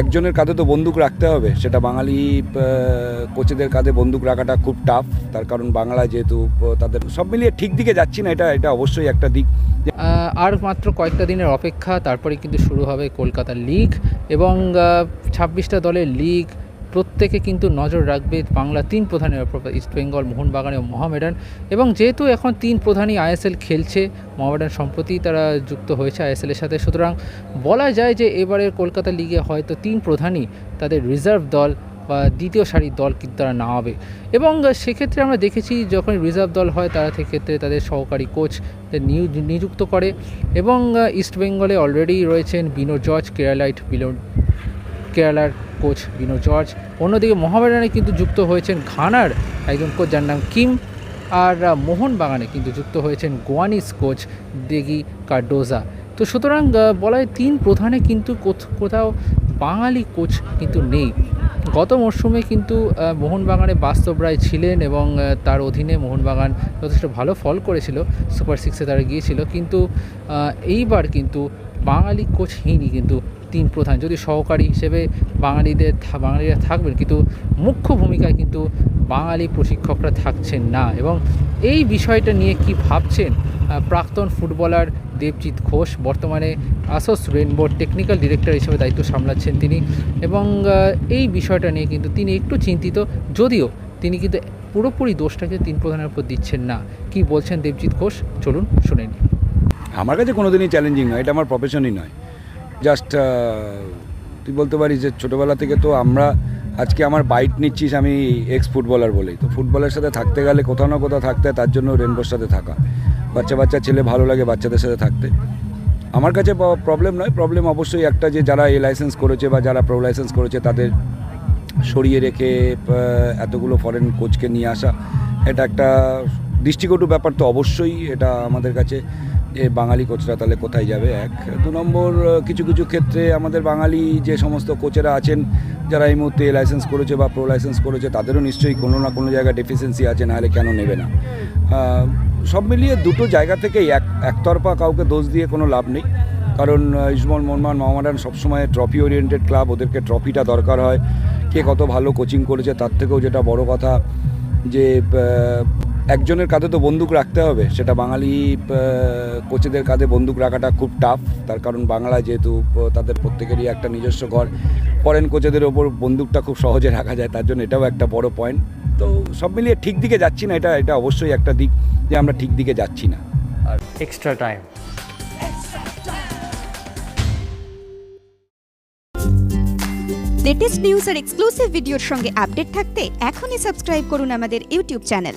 একজনের কাঁধে তো বন্দুক রাখতে হবে, সেটা বাঙালি কোচেদের কাঁধে বন্দুক রাখাটা খুব টাফ তার কারণ বাংলা যেহেতু তাদের সব মিলিয়ে ঠিক দিকে যাচ্ছি না, এটা এটা অবশ্যই একটা দিক। আর মাত্র কয়েকটা দিনের অপেক্ষা, তারপরে কিন্তু শুরু হবে কলকাতা লিগ এবং ছাব্বিশটা দলের লিগ প্রত্যেকে কিন্তু নজর রাখবে বাংলা তিন প্রধানের ওপর ইস্টবেঙ্গল মোহনবাগান এবং মহামেডান। এবং যেহেতু এখন তিন প্রধানই আইএসএল খেলছে, মহামেডান সম্প্রতি তারা যুক্ত হয়েছে আইএসএলের সাথে। সুতরাং বলা যায় যে এবারের কলকাতা লিগে হয়তো তিন প্রধানই তাদের রিজার্ভ দল বা দ্বিতীয় সারির দল কিন্তু তারা নামাবে। এবং সেক্ষেত্রে আমরা দেখেছি যখন রিজার্ভ দল হয়, তারা সেক্ষেত্রে তাদের সহকারী কোচ নিযুক্ত করে। এবং ইস্টবেঙ্গলে অলরেডি রয়েছেন বিনো জর্জ কেরালাইট বিনো কেরালার কোচ বিনো জর্জ। অন্যদিকে মোহামেডানে কিন্তু যুক্ত হয়েছেন ঘানার একজন কোচ যার নাম কিম, আর মোহনবাগানে কিন্তু যুক্ত হয়েছেন গোয়ানিস কোচ দেগি কার্ডোজা। তো সুতরাং বলা হয় তিন প্রধানে কিন্তু কোথ- কোথাও বাঙালি কোচ কিন্তু নেই। গত মরশুমে কিন্তু মোহনবাগানে বাস্তব রায় ছিলেন এবং তার অধীনে মোহনবাগান যথেষ্ট ভালো ফল করেছিল, সুপার সিক্সে তারা গিয়েছিল। কিন্তু এইবার কিন্তু বাঙালি কোচহীনই কিন্তু তিন প্রধান। যদি সহকারী হিসেবে বাঙালিদের বাঙালিরা থাকবেন, কিন্তু মুখ্য ভূমিকায় কিন্তু বাঙালি প্রশিক্ষকরা থাকছেন না। এবং এই বিষয়টা নিয়ে কি ভাবছেন? প্রাক্তন ফুটবলার দেবজিৎ ঘোষ, বর্তমানে আসোস রেনবোর টেকনিক্যাল ডিরেক্টর হিসেবে দায়িত্ব সামলাচ্ছেন তিনি। এবং এই বিষয়টা নিয়ে কিন্তু তিনি একটু চিন্তিত, যদিও তিনি কিন্তু পুরোপুরি দোষটাকে তিন প্রধানের উপর দিচ্ছেন না। কি বলছেন দেবজিৎ ঘোষ? চলুন শুনে নিই। আমার কাছে কোনোদিনই চ্যালেঞ্জিং নয়, এটা আমার প্রফেশনই নয়। জাস্ট তুই বলতে পারিস যে ছোটোবেলা থেকে তো আমরা আজকে আমার বাইট নিচ্ছিস আমি এক্স ফুটবলার বলেই। তো ফুটবলের সাথে থাকতে গেলে কোথাও না কোথাও থাকতে হয় তার জন্য রেনবোর সাথে থাকা। বাচ্চা বাচ্চা, ছেলে ভালো লাগে বাচ্চাদের সাথে থাকতে। আমার কাছে প্রবলেম নয় প্রবলেম অবশ্যই একটা যে যারা এ লাইসেন্স করেছে বা যারা প্রো লাইসেন্স করেছে তাদের সরিয়ে রেখে এতগুলো ফরেন কোচকে নিয়ে আসা, এটা একটা দৃষ্টিকটু ব্যাপার তো অবশ্যই, এটা আমাদের কাছে যে বাঙালি কোচরা তাহলে কোথায় যাবে? এক। দু নম্বর কিছু কিছু ক্ষেত্রে আমাদের বাঙালি যে সমস্ত কোচেরা আছেন, যারা এই মুহূর্তে লাইসেন্স করেছে বা প্রো লাইসেন্স করেছে, তাদেরও নিশ্চয়ই কোনো না কোনো জায়গায় ডেফিসিয়েন্সি আছে, নাহলে কেন নেবে না? সব মিলিয়ে দুটো জায়গা থেকেই এক, একতরফা কাউকে দোষ দিয়ে কোনো লাভ নেই। কারণ ইসমল মোহনমান মোহামেডান সবসময় ট্রফি ওরিয়েন্টেড ক্লাব ওদেরকে ট্রফিটা দরকার হয়। কে কত ভালো কোচিং করেছে, তার থেকেও যেটা বড় কথা যে একজনের কাঁধে তো বন্দুক রাখতে হবে সেটা বাঙালি কোচেদের কাঁধে বন্দুক রাখাটা খুব টাফ তার কারণ বাংলা যেহেতু তাদের প্রত্যেকেরই একটা নিজস্ব ঘর ফরেন কোচেদের ওপর বন্দুকটা খুব সহজে রাখা যায় তার জন্য এটাও একটা বড় পয়েন্ট তো সব মিলিয়ে ঠিক দিকে যাচ্ছি না এটা এটা অবশ্যই একটা দিক যে আমরা ঠিক দিকে যাচ্ছি না। extra time. লেটেস্ট নিউজ আর এক্সক্লুসিভ ভিডিওর সঙ্গে আপডেট থাকতে এখনই সাবস্ক্রাইব করুন আমাদের ইউটিউব চ্যানেল